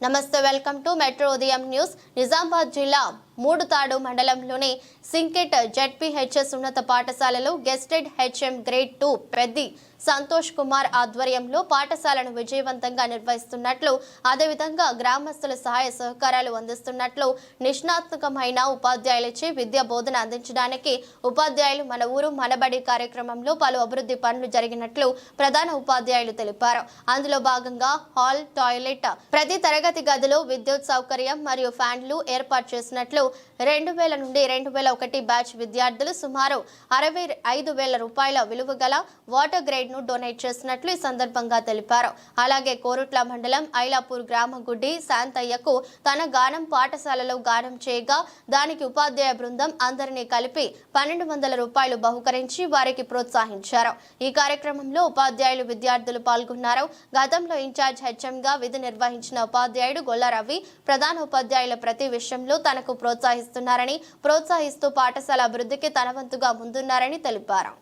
నమస్తే welcome to metro ఉదయం news Nizamabad జిల్లా మూడుతాడు మండలంలోని సింకెట్ జడ్పీహెచ్ఎస్ ఉన్నత పాఠశాలలో gazetted HM grade two Peddi Santosh Kumar ఆధ్వర్యంలో పాఠశాలను విజయవంతంగా నిర్వహిస్తున్నట్లు అదేవిధంగా గ్రామస్తుల సహాయ సహకారాలు అందిస్తున్నట్లు నిష్ణాత్మకమైన ఉపాధ్యాయులచే విద్యా బోధన అందించడానికి ఉపాధ్యాయులు మన ఊరు మనబడి కార్యక్రమంలో పలు అభివృద్ధి పనులు జరిగినట్లు ప్రధాన ఉపాధ్యాయులు తెలిపారు. అందులో భాగంగా హాల్ టాయిలెట్ ప్రతి తరగతి గదిలో విద్యుత్ సౌకర్యం మరియు ఫ్యాన్లు ఏర్పాటు చేసినట్లు రెండు వేల నుండి రెండు వేల ఒకటి బ్యాచ్ విద్యార్థులు సుమారు అరవై ఐదు వేల రూపాయల విలువ గల వాటర్ గ్రేడ్ను డొనేట్ చేసినట్లు ఈ సందర్భంగా తెలిపారు. అలాగే కోరుట్ల మండలం ఐలాపూర్ గ్రామ గుడ్డి శాంతయ్యకు తన గానం పాఠశాలలో గానం చేయగా దానికి ఉపాధ్యాయ బృందం అందరినీ కలిపి పన్నెండు వందల రూపాయలు బహుకరించి వారికి ప్రోత్సహించారు. ఈ కార్యక్రమంలో ఉపాధ్యాయులు విద్యార్థులు పాల్గొన్నారు. గతంలో ఇన్ఛార్జ్ హెచ్ఎంగా విధి నిర్వహించిన ఉపాధ్యాయుడు గొల్ల రవి ప్రధాన ఉపాధ్యాయుల ప్రతి విషయంలో తనకు ప్రోత్సహిస్తున్నారని ప్రోత్సహిస్తూ పాఠశాల అభివృద్ధికి తన వంతుగా ముందున్నారని తెలిపారు.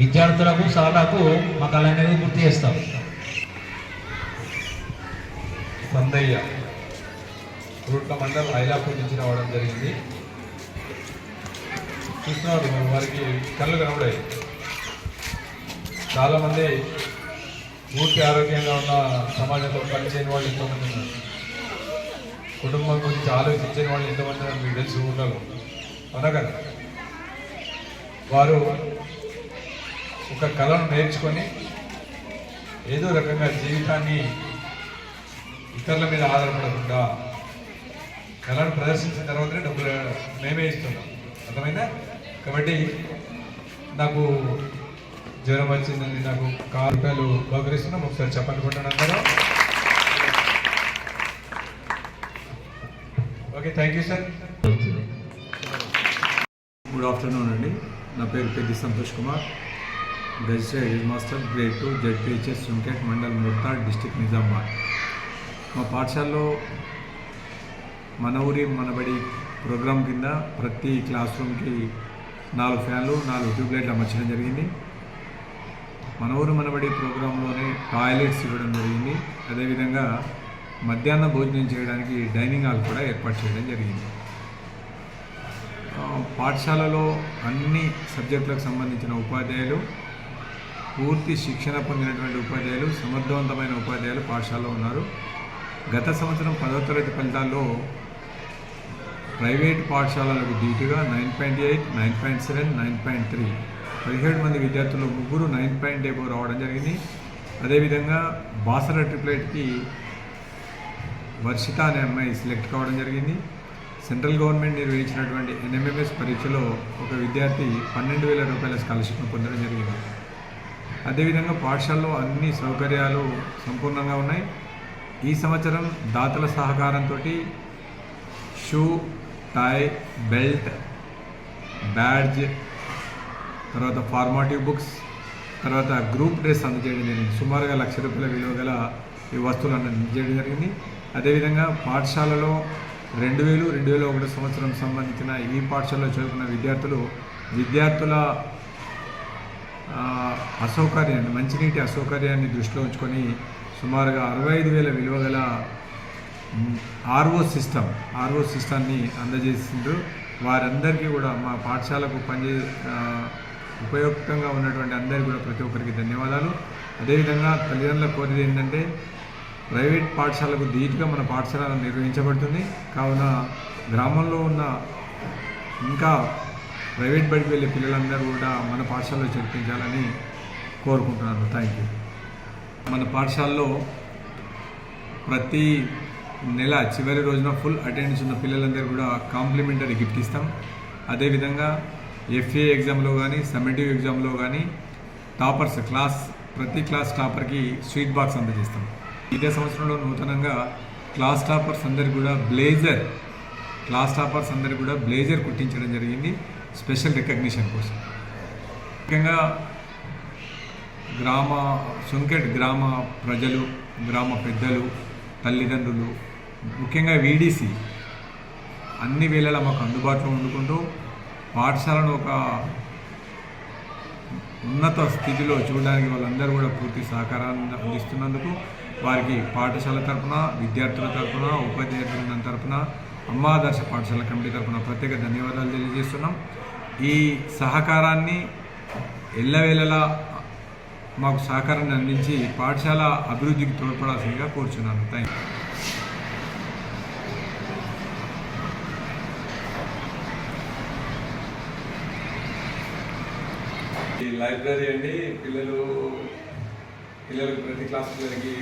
విద్యార్థులకు సార్లకు మా కళ అనేది గుర్తు చేస్తాం. సందయ్య రూట్ల మండలం ఐలాపూర్ నుంచి రావడం జరిగింది. చూస్తున్నారు మరి వారికి కళ్ళు కనబడే చాలామంది పూర్తి ఆరోగ్యంగా ఉన్న సమాజంలో పనిచేయని వాళ్ళు ఎంతోమంది ఉన్నారు. కుటుంబం గురించి ఆలోచించని వాళ్ళు ఎంతమంది మీకు తెలిసి ఉండరు అవునా వారు ఒక కళను నేర్చుకొని ఏదో రకంగా జీవితాన్ని ఇతరుల మీద ఆధారపడకుండా కళను ప్రదర్శించిన తర్వాతనే డబ్బులు మేమే ఇస్తున్నాం. అర్థమైందా? కాబట్టి నాకు జ్వరం వచ్చిందని నాకు కారు రూపాయలు బహుకరిస్తున్నాం. ఒకసారి చెప్పండి అందరూ. Okay thank you sir good afternoon అండి నా పేరు Peddi Santosh Kumar. Gazetted head master grade two ZPHS Sunket mandal Murtad district Nizamabad మా పాఠశాలలో మన ఊరి మనబడి ప్రోగ్రాం కింద ప్రతి క్లాస్ రూమ్కి నాలుగు ఫ్యాన్లు నాలుగు ట్యూబ్లైట్లు అమర్చడం జరిగింది. మన ఊరు మనబడి ప్రోగ్రాంలోనే టాయిలెట్స్ ఇవ్వడం జరిగింది. అదేవిధంగా మధ్యాహ్న భోజనం చేయడానికి డైనింగ్ హాల్ కూడా ఏర్పాటు చేయడం జరిగింది. పాఠశాలలో అన్ని సబ్జెక్టులకు సంబంధించిన ఉపాధ్యాయులు పూర్తి శిక్షణ పొందినటువంటి ఉపాధ్యాయులు సమర్థవంతమైన ఉపాధ్యాయులు పాఠశాలలో ఉన్నారు. గత సంవత్సరం పదవ తరగతి ఫలితాల్లో ప్రైవేట్ పాఠశాలలకు ధీటుగా nine point eight nine point seven nine point three పదిహేడు మంది విద్యార్థులు ముగ్గురు నైన్ పాయింట్ ఎయిట్ రావడం జరిగింది. అదేవిధంగా బాసర ట్రిప్లెట్కి వర్షిత అనే అమ్మాయి సెలెక్ట్ కావడం జరిగింది. సెంట్రల్ గవర్నమెంట్ నిర్వహించినటువంటి ఎన్ఎంఎంఎస్ పరీక్షలో ఒక విద్యార్థి పన్నెండు వేల రూపాయల స్కాలర్షిప్ను పొందడం జరిగింది. అదేవిధంగా పాఠశాలలో అన్ని సౌకర్యాలు సంపూర్ణంగా ఉన్నాయి. ఈ సంవత్సరం దాతల సహకారంతో షూ టై బెల్ట్ బ్యాడ్జ్ తర్వాత ఫార్మాటివ్ బుక్స్ తర్వాత గ్రూప్ డ్రెస్ అందజేయడం జరిగింది. సుమారుగా లక్ష రూపాయల విలువ గల ఈ వస్తువులను అందజేయడం జరిగింది. అదేవిధంగా పాఠశాలలో రెండు వేలు రెండు వేల ఒకటి సంవత్సరం సంబంధించిన ఈ పాఠశాలలో చదువుకున్న విద్యార్థులు విద్యార్థుల అసౌకర్యాన్ని మంచినీటి అసౌకర్యాన్ని దృష్టిలో ఉంచుకొని సుమారుగా అరవై ఐదు వేల విలువ గల ఆర్ఓ సిస్టమ్ ఆర్ఓ సిస్టాన్ని అందజేసిండ్రు. వారందరికీ కూడా మా పాఠశాలకు పనిచే ఉపయుక్తంగా ఉన్నటువంటి అందరికీ కూడా ప్రతి ఒక్కరికి ధన్యవాదాలు. అదేవిధంగా తల్లిదండ్రుల కోరిక ఏంటంటే ప్రైవేట్ పాఠశాలకు ధీటుగా మన పాఠశాల నిర్వహించబడుతుంది. కావున గ్రామంలో ఉన్న ఇంకా ప్రైవేట్ బడికి వెళ్ళే పిల్లలందరూ కూడా మన పాఠశాలలో చేర్పించాలని కోరుకుంటున్నాను థ్యాంక్ యూ మన పాఠశాలలో ప్రతి నెల చివరి రోజున ఫుల్ అటెండెన్స్ ఉన్న పిల్లలందరూ కూడా కాంప్లిమెంటరీ గిఫ్ట్ ఇస్తాం. అదేవిధంగా ఎఫ్ఏ ఎగ్జామ్లో కానీ సమ్మేటివ్ ఎగ్జామ్లో కానీ టాపర్స్ క్లాస్ ప్రతి క్లాస్ టాపర్కి స్వీట్ బాక్స్ అందజేస్తాం. ఇదే సంవత్సరంలో నూతనంగా క్లాస్ టాపర్స్ అందరికి కూడా బ్లేజర్ క్లాస్ టాపర్స్ అందరికి కూడా బ్లేజర్ కుట్టించడం జరిగింది స్పెషల్ రికగ్నిషన్ కోసం. ముఖ్యంగా గ్రామ సుంకెట్ గ్రామ ప్రజలు గ్రామ పెద్దలు తల్లిదండ్రులు ముఖ్యంగా వీడీసీ అన్ని వేళలా మాకు అందుబాటులో ఉండుకుంటూ పాఠశాలను ఒక ఉన్నత స్థితిలో చూడడానికి వాళ్ళందరూ కూడా పూర్తి సహకారాన్ని అందిస్తున్నందుకు వారికి పాఠశాల తరపున విద్యార్థుల తరపున ఉపాధ్యాయుల బృందం తరపున అమ్మాదర్శ పాఠశాల కమిటీ తరపున ప్రత్యేక ధన్యవాదాలు తెలియజేస్తున్నాం. ఈ సహకారాన్ని ఎల్లవేళలా మాకు సహకారాన్ని అందించి పాఠశాల అభివృద్ధికి తోడ్పడాల్సిందిగా కోరుచున్నాను. థ్యాంక్ యూ ఈ లైబ్రరీ అండి పిల్లలు పిల్లలకు ప్రతి క్లాస్ పిల్లలకి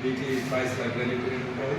వీక్లీ ప్రైస్ లైబ్రరీ పీరియడ్ ఉంటుంది.